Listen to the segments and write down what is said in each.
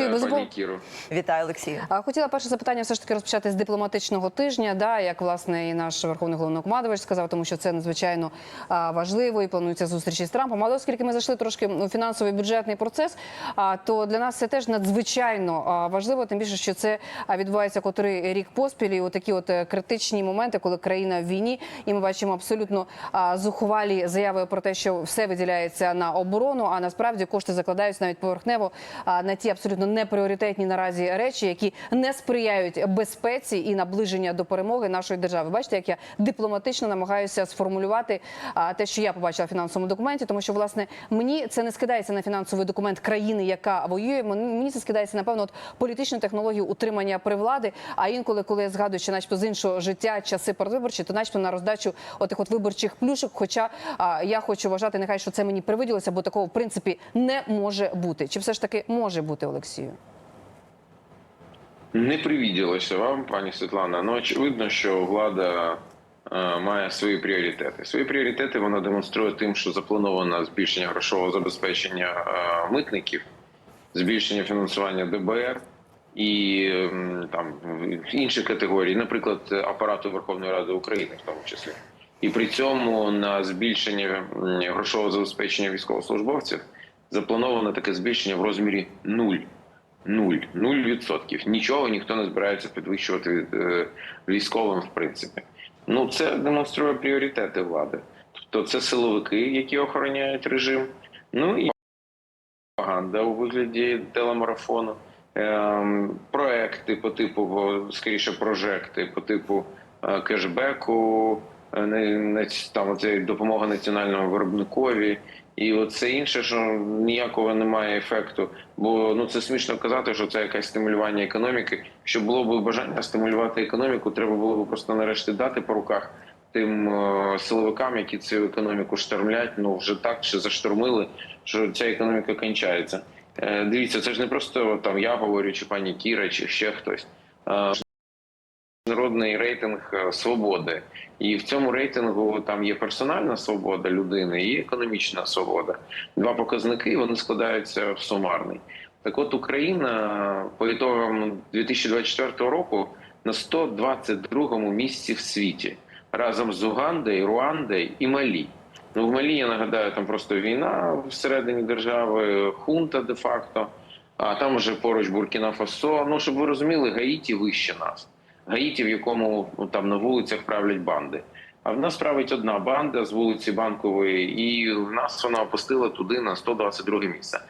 Олексію, Вітаю, безумовно. пані. Вітаю, Олексію. А хотіла перше запитання все ж таки розпочати з дипломатичного тижня, да, як власне і наш верховний головнокомандувач сказав, тому що це надзвичайно а, важливо і планується зустрічі з Трампом. Але оскільки ми зайшли трошки у фінансовий бюджетний процес, а, то для нас це теж надзвичайно а, важливо, тим більше, що це відбувається котрий рік поспіль, і такі от е, критичні моменти, коли країна в війні, і ми бачимо абсолютно а, зухвалі заяви про те, що все виділяється на оборону, а насправді кошти закладаються навіть поверхнево а, на ті абсолютно непріоритетні наразі речі, які не сприяють безпеці і наближення до перемоги нашої держави. Бачите, як я дипломатично намагаюся сформулювати те, що я побачила в фінансовому документі, тому що власне мені це не скидається на фінансовий документ країни, яка воює. Мені це скидається напевно от політичну технологію утримання при влади. А інколи, коли я згадую, що начебто з іншого життя часи передвиборчі, то начебто на роздачу отих от виборчих плюшок. Хоча а, я хочу вважати, нехай що це мені привиділося, бо такого в принципі не може бути. Чи все ж таки може бути, Олексію? Не привіділося вам, пані Світлана. Ну очевидно, що влада е, має свої пріоритети. Свої пріоритети вона демонструє тим, що заплановано збільшення грошового забезпечення е, митників, збільшення фінансування ДБР і м, там інші категорії, наприклад, апарату Верховної Ради України, в тому числі. І при цьому на збільшення грошового забезпечення військовослужбовців заплановано таке збільшення в розмірі нуль. Нуль, нуль відсотків. Нічого ніхто не збирається підвищувати е, військовим, в принципі. Ну це демонструє пріоритети влади. Тобто це силовики, які охороняють режим. Ну і пропаганда у вигляді телемарафону, ем, проекти по типу, скоріше, прожекти по типу е, кешбеку, е, там оце допомога національному виробникові. І оце інше, що ніякого немає ефекту. Бо ну це смішно казати, що це якесь стимулювання економіки. Щоб було б бажання стимулювати економіку, треба було б просто нарешті дати по руках тим е, силовикам, які цю економіку штормлять. Ну вже так чи заштормили, що ця економіка кончається. Е, дивіться, це ж не просто там я говорю, чи пані Кіра, чи ще хтось. Е, Міжнародний рейтинг е, свободи, і в цьому рейтингу там є персональна свобода людини і економічна свобода. Два показники вони складаються в сумарний. Так, от Україна по ітогам 2024 року на 122-му місці в світі разом з Угандою, Руандою і Малі. Ну в Малі я нагадаю, там просто війна всередині держави, хунта де-факто. А там уже поруч Буркіна Фасо. Ну щоб ви розуміли, Гаїті вище нас. Гаїті, в якому ну, там на вулицях правлять банди. А в нас править одна банда з вулиці Банкової, і в нас вона опустила туди на 122 місце.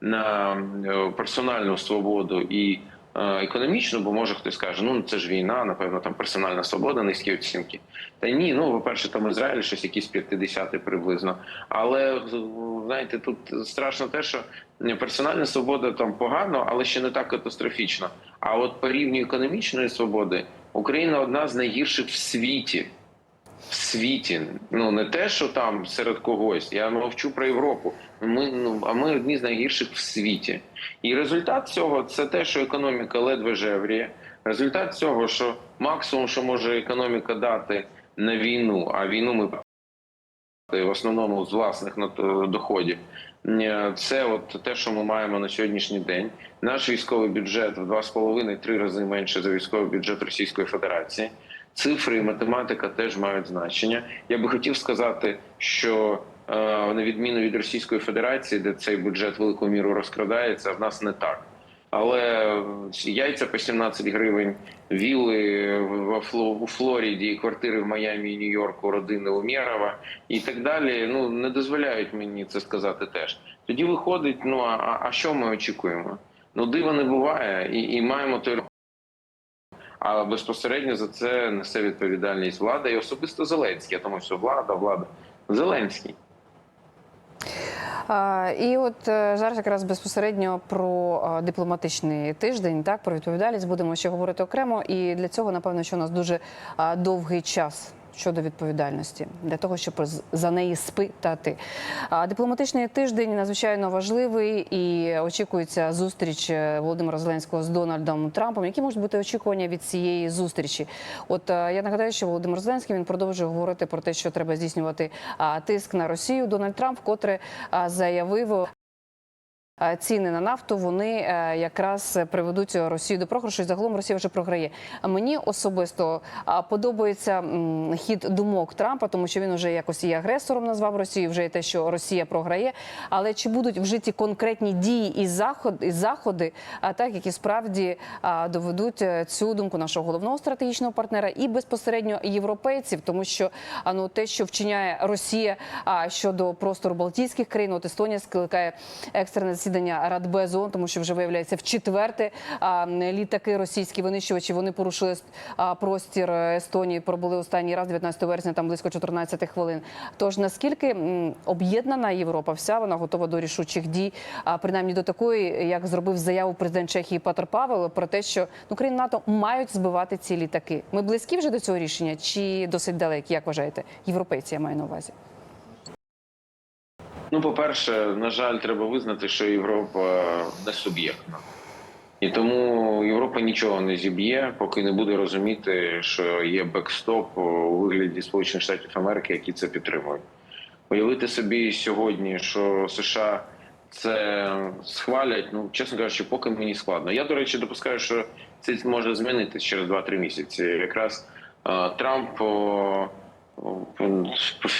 На е, персональну свободу і е, економічну, бо може хтось скаже, ну це ж війна, напевно, там персональна свобода, низькі оцінки. Та ні, ну по-перше, там Ізраїль щось якісь 50 приблизно. Але знаєте, тут страшно те, що персональна свобода там погано, але ще не так катастрофічно. А от по рівню економічної свободи Україна одна з найгірших в світі. В світі, ну не те, що там серед когось. Я мовчу про Європу. Ми ну а ми одні з найгірших в світі. І результат цього це те, що економіка ледве жевріє. Результат цього, що максимум, що може економіка дати на війну, а війну ми в основному з власних доходів. Е, Це от те, що ми маємо на сьогоднішній день. Наш військовий бюджет в два з половиною три рази менше за військовий бюджет Російської Федерації. Цифри і математика теж мають значення. Я би хотів сказати, що е, на відміну від Російської Федерації, де цей бюджет великою мірою розкрадається, в нас не так. Але яйця по 17 гривень, віли у Флориді, квартири в Майамі і Нью-Йорку, родини Умєрова і так далі. Ну не дозволяють мені це сказати теж. Тоді виходить, ну а- а що ми очікуємо? Ну дива не буває, і, і маємо той. А безпосередньо за це несе відповідальність влада і особисто Зеленський. Я тому що влада, влада Зеленський. І от е, зараз якраз безпосередньо про е, дипломатичний тиждень, так про відповідальність будемо ще говорити окремо. І для цього напевно, що у нас дуже довгий час. Щодо відповідальності для того, щоб за неї спитати. А дипломатичний тиждень надзвичайно важливий і очікується зустріч е, Володимира Зеленського з Дональдом Трампом. Які можуть бути очікування від цієї зустрічі? От е, я нагадаю, що Володимир Зеленський він продовжує говорити про те, що треба здійснювати тиск на Росію. Дональд Трамп, котре заявив ціни на нафту вони е, якраз приведуть Росію до програшу. і Загалом Росія вже програє. Мені особисто подобається хід думок Трампа, тому що він вже якось і агресором назвав Росію, вже і те, що Росія програє. Але чи будуть вжиті конкретні дії і заход і заходи, так які справді доведуть е, цю думку нашого головного стратегічного партнера і безпосередньо європейців, тому що ну те, що вчиняє Росія щодо простору Балтійських країн, от Естонія скликає екстрене засідання Радбезу, тому що вже виявляється в четверте літаки російські винищувачі вони порушили простір Естонії. Пробули останній раз 19 вересня, там близько 14 хвилин. Тож наскільки об'єднана Європа, вся вона готова до рішучих дій, а принаймні до такої, як зробив заяву президент Чехії Петр Павел про те, що ну НАТО мають збивати ці літаки. Ми близькі вже до цього рішення, чи досить далекі? Як вважаєте, європейці я маю на увазі? Ну, по-перше, на жаль, треба визнати, що Європа не суб'єктна. І тому Європа нічого не зіб'є, поки не буде розуміти, що є бекстоп у вигляді Сполучених Штатів Америки, які це підтримують. Уявити собі сьогодні, що США це схвалять, ну чесно кажучи, поки мені складно. Я, до речі, допускаю, що це може змінитися через 2-3 місяці. Якраз Трамп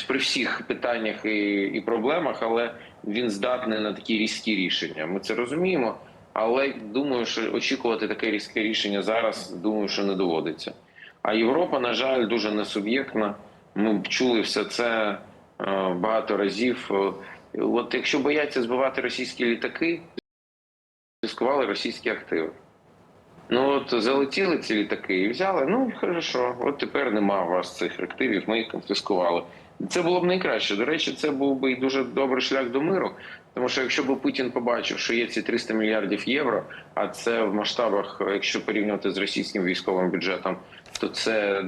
при всіх питаннях і, і проблемах, але він здатний на такі різкі рішення. Ми це розуміємо. Але думаю, що очікувати таке різке рішення зараз, думаю, що не доводиться. А Європа, на жаль, дуже несуб'єктна. Ми чули все це е, багато разів. Е, От якщо бояться збивати російські літаки, конфіскували російські активи. Ну от залетіли ці літаки і взяли. Ну хорошо, от тепер нема у вас цих активів. Ми їх конфіскували. Це було б найкраще. До речі, це був би і дуже добрий шлях до миру. Тому що якщо б Путін побачив, що є ці 300 мільярдів євро, а це в масштабах, якщо порівнювати з російським військовим бюджетом, то це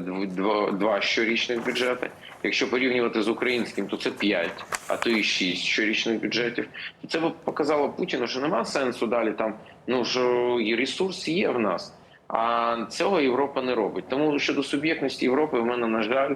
два, щорічних бюджети. Якщо порівнювати з українським, то це 5, а то і 6 щорічних бюджетів. То це б показало Путіну, що нема сенсу далі там. Ну що і ресурс є в нас. А цього Європа не робить. Тому щодо суб'єктності Європи, в мене на жаль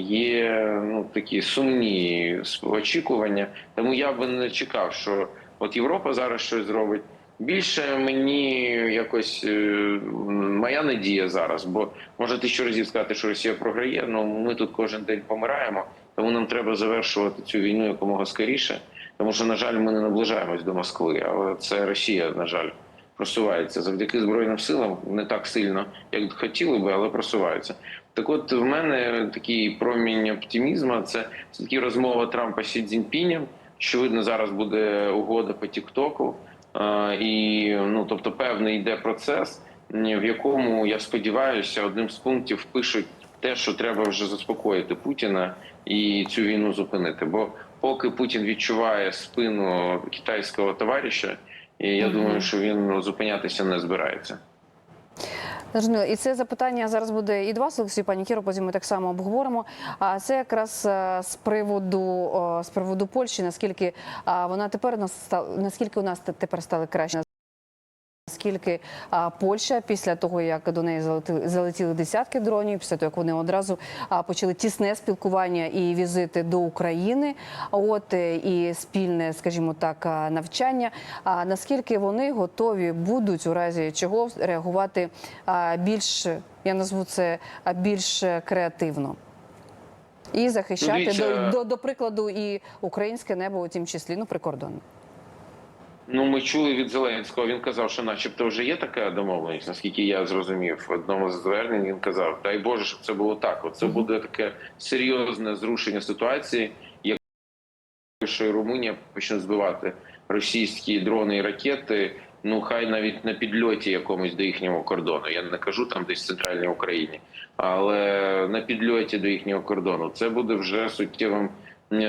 є ну такі сумні очікування. Тому я би не чекав, що от Європа зараз щось зробить. Більше мені якось е, моя надія зараз, бо може тисячу разів сказати, що Росія програє. Ну ми тут кожен день помираємо, тому нам треба завершувати цю війну якомога скоріше. Тому що, на жаль, ми не наближаємось до Москви, але це Росія, на жаль, просувається завдяки збройним силам не так сильно, як хотіли би, але просувається. Так, от в мене такий промінь оптимізму. Це все таки розмова Трампа з Сі Цзіньпінем. Очевидно, зараз буде угода по Тіктоку. І ну тобто, певний йде процес, в якому я сподіваюся, одним з пунктів пишуть те, що треба вже заспокоїти Путіна і цю війну зупинити. Бо поки Путін відчуває спину китайського товариша, і я думаю, що він зупинятися не збирається. Зрозуміло. І це запитання зараз буде і до вас, Олексій пані Кіро, потім ми так само обговоримо. А це якраз е, з приводу з приводу Польщі, наскільки вона тепер нас наскільки у нас те- тепер стали краще. Наскільки а, Польща після того, як до неї залетіли, залетіли десятки дронів, після того як вони одразу почали тісне спілкування і візити до України, от е, і спільне, скажімо так, навчання. А наскільки вони готові будуть у разі чого реагувати більш, я назву це більш креативно. І захищати дивіться- до, до, до прикладу і українське небо у тім числі, ну прикордонне. Ну, ми чули від Зеленського. Він казав, що, начебто, вже є така домовленість, наскільки я зрозумів. В одному з звернень він казав: дай Боже, щоб це було так. От це буде таке серйозне зрушення ситуації, якщо Румунія почне збивати російські дрони і ракети. Ну, хай навіть на підльоті якомусь до їхнього кордону. Я не кажу там десь в центральній Україні, але на підльоті до їхнього кордону. Це буде вже суттєвим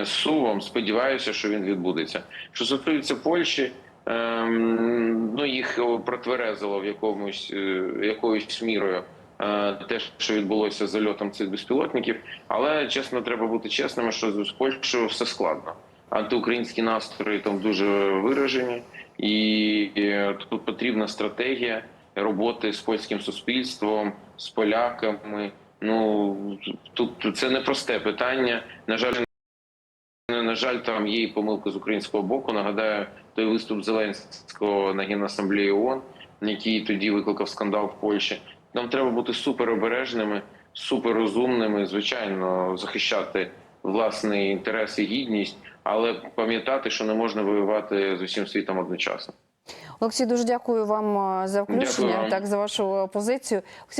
сувом. Сподіваюся, що він відбудеться. Що стосується Польщі, ну їх протверезило в якомусь е, якоюсь мірою. е, Те, що відбулося з зальотом цих безпілотників, але чесно, треба бути чесними, що з Польщею все складно. Антиукраїнські настрої там дуже виражені, і е, тут потрібна стратегія роботи з польським суспільством, з поляками. Ну тут це непросте питання. На жаль, на жаль, там є і помилки з українського боку. Нагадаю, той виступ Зеленського на генасамблеї ООН, який тоді викликав скандал в Польщі. Нам треба бути суперобережними, суперрозумними, звичайно, захищати власний інтерес і гідність, але пам'ятати, що не можна воювати з усім світом одночасно. Олексій, дуже дякую вам е, за включення, вам. так за вашу позицію.